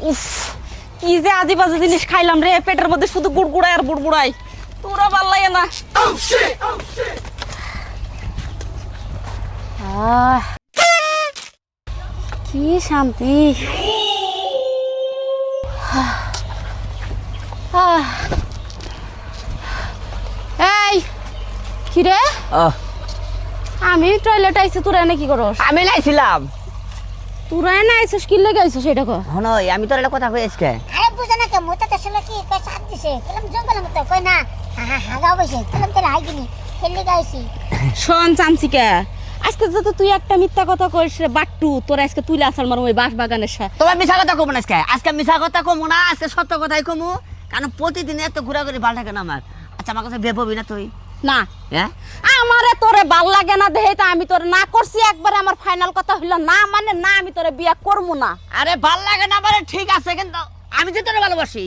উফ কি যে আজে বাজে জিনিস খাইলাম রে পেটের মধ্যে শুধু গুড়গুড়াই আর বুড়বুড়াই তোরা ভালো লাগে না কি শান্তি। এই কি রে আমি টয়লেট আইছি তোরা এনে কি করস? আমি লাইছিলাম তোরা এনে আইছিস কি লেগে আইছিস সেটা কর হনই আমি তোর একটা কথা কই আজকে? আরে বুঝে না কে মোটা দেশে কি কই সাত দিছে। কেলাম জঙ্গলের মতো কই না হা হা হাগা বসে কেলাম তেলে হাই গিনি খেললে গাইছি শোন চামচিকা আজকে যত তুই একটা মিথ্যা কথা কইস রে বাট্টু তোর আজকে তুই আসার মারো ওই বাঁশ বাগানের সাথে। তোমার মিছা কথা কমু না আজকে? আজকে মিছা কথা কমু না আজকে সত্য কথাই কমু। কারণ প্রতিদিন এত ঘোরাঘুরি ভালো থাকে না আমার। আচ্ছা আমার কাছে বেপবি না তুই? না। আমারে তোরে ভালো লাগে না দেহে আমি তোরে না করছি একবারে আমার ফাইনাল কথা হইল না মানে না আমি তোরে বিয়া করব না। আরে ভালো লাগে না মানে ঠিক আছে কিন্তু আমি যে তোরে ভালোবাসি।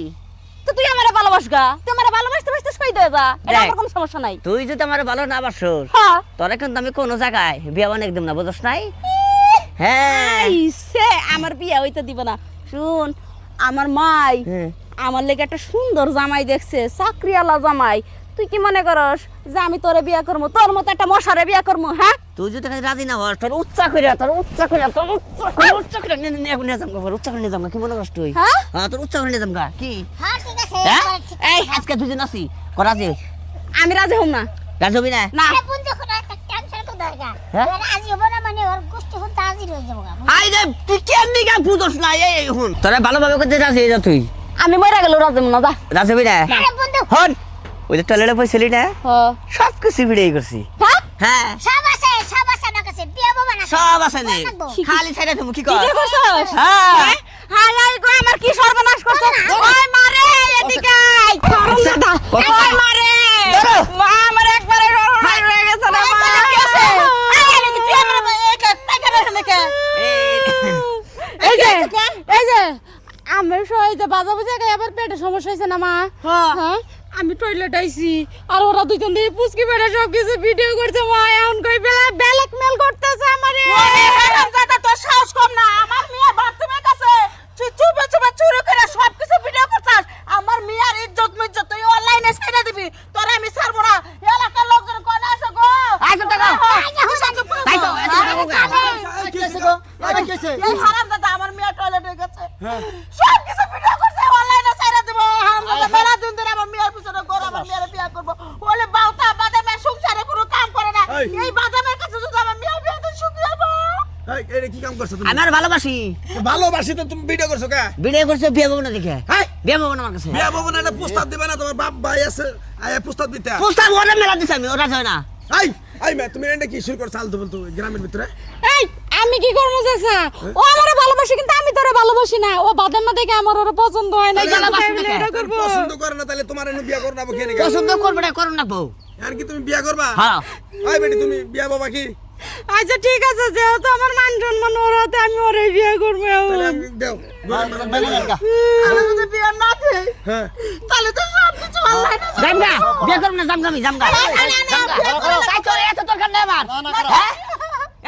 তো তুই আমারে ভালোবাস গা। তুই আমারে ভালোবাসতে বাসতে সই দে যা? এটা আমার কোনো সমস্যা নাই। তুই যদি আমার ভালো না বাসোস হ্যাঁ। তোরে কিন্তু আমি কোনো জায়গায় বিয়া একদম না বুঝছ নাই? হ্যাঁ। সে আমার বিয়া হইতে দিব না। শুন আমার মাই হ্যাঁ। আমার লেগে একটা সুন্দর জামাই দেখছে চাকরিওয়ালা জামাই। তুই কি মনে করস যে আমি তোরে বিয়া করব তোর মতো একটা মশারে বিয়া করব হ্যাঁ? তুই যদি খালি রাজি না হস তোর উচ্চা করে তোর উচ্চা করে তোর উচ্চা করে উচ্চা করে নিয়ে নিয়ে নিয়ে যাম গা উচ্চা করে নিয়ে যাম কি মনে করছ তুই? হ্যাঁ? হ্যাঁ তোর উচ্চা করে নিয়ে যাম গা কি? হ্যাঁ ঠিক আছে হ্যাঁ? এই। আজকে দুজন আছি করাজি আমি রাজি হম না। রাজি হবি না? না। বন্ধু একটা ক্যান্সেল কর দরকার। হ্যাঁ? ওরা আজ না মানে ওর গোষ্ঠী হুন হাজির হয়ে যাব হাই রে তুই কেমনি গা বুঝস না? এই এই হুন তোরা ভালোভাবে করতে রাজি হয়ে যা তুই। আমি মরে গেল রাজি না যা। রাজি হবি না? আরে বন্ধু। হন। ওই যে টয়লেটে না হ্যাঁ সব কিছু ভিডিও করছি হ্যাঁ? হ্যাঁ সব আছে সব আছে আমার কাছে বিয়ে বাবা না সব আছে নে খালি ছাইরা তুমি কি কি কর কি করছস হ্যাঁ হাই হাই গো আমার কি সর্বনাশ করছ ওই মারে এদিকে আই ওই মা আমার একবারে হয়ে গেছে মা? এই এই যে বাজা বুঝে আবার পেটে সমস্যা হয়েছে না মা হ্যাঁ আমি টয়লেট আইছি আর ওরা দুজন দিয়ে পুচকি বেড়ে সব কিছু ভিডিও করছে। মা এখন কই বেলা ব্ল্যাক মেল করতেছে আমারে। হারামজাদা তোর সাহস কম না। আমার মেয়ে বাথরুমের কাছে তুই চুপে চুপে চুরি করে সব কিছু ভিডিও করছাস। আমার মেয়ের ইজ্জত মিজ্জত তুই অনলাইনে ছেড়ে দিবি। তোরে আমি ছাড়বো না। এলাকার লোকজন কোন আছে গো? আইসো টাকা। তাই তো এত টাকা। গো। এই হারামজাদা আমার মেয়ে টয়লেটে গেছে। সব কিছু ভিডিও করছে অনলাইনে ছেড়ে দিব। হারামজাদা মেলা দিন ধরে আমার মেয়ের পিছনে ঘোর আমার মেয়ের বিয়ে করব। বলে বাউতা বাদামের সংসারে কোনো কাম করে না। এই। এই বাদামের কাছে যদি আমার মেয়ে বিয়ে দিন সুখী হব। এই, কি কাম করছ তুমি? আমার ভালোবাসি। ভালোবাসি তো তুমি ভিডিও করছ কা? ভিডিও করছে বিয়ে পাবো না দেখে। হ্যাঁ বিয়ে পাবো না আমার কাছে। বিয়া বাবু না প্রস্তাব দিবে না তোমার বাপ ভাই আছে আয় প্রস্তাব দিতে। প্রস্তাব ওরা মেলা দিছে আমি ওরা যায় না। আই আই মে তুমি এটা কি শুরু করছ আলতু বলতো গ্রামের ভিতরে? এই আমি কি করব চাচা ও আমারে ভালোবাসে কিন্তু আমি তোরে ভালোবাসি না ও বাদাম না দেখে আমার ওরা পছন্দ হয় না পছন্দ করে না তাহলে তোমার এনে বিয়া করো না পছন্দ করবে না করুন না বউ আর কি তুমি বিয়া করবা হ্যাঁ আই বেটি তুমি বিয়া বাবা কি আচ্ছা ঠিক আছে যেহেতু আমার মান সম্মান ওর হাতে আমি ওরে বিয়ে করব তাহলে আমি দেও আমি যদি বিয়ে না দিই হ্যাঁ তাহলে তো সব কিছু অনলাইনে জামগা বিয়ে করব না জামগা আমি জামগা এত দরকার নেই আমার হ্যাঁ?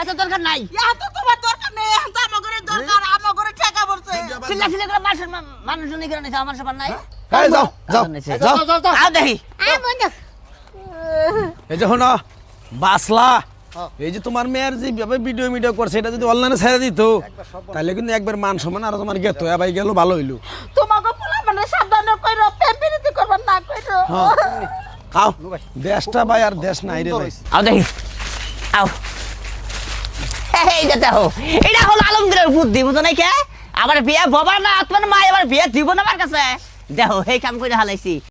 এত দরকার নাই। এত তোমার দরকার নেই এত আমার ঘরে দরকার আমার ঘরে টাকা পড়ছে। চিল্লা চিল্লা করে মানুষ করে নিছে আমার সবার নাই। এই যাও যাও যাও যাও আও দেখি। আরে বন্ধু। এই যে শোনো বাসলা এই যে তোমার মেয়ের যে ভাবে ভিডিও ভিডিও করছে এটা যদি অনলাইনে ছেড়ে দিত তাহলে কিন্তু একবার মান সম্মান আর তোমার গেত ভাই গেল ভালো হইল। তোমাকে পোলা মানে সাবধানে কইরো প্রেম প্রীতি করবার না কইরো। আও দেশটা ভাই আর দেশ নাই রে ভাই। আও দেখি। আও। এই দেখো, এটা হলো বিয়ে বাবা না তোমার মা এবার বিয়ে দিব না আমার কাছে। দেখো সেই কাম করে হালাইছি।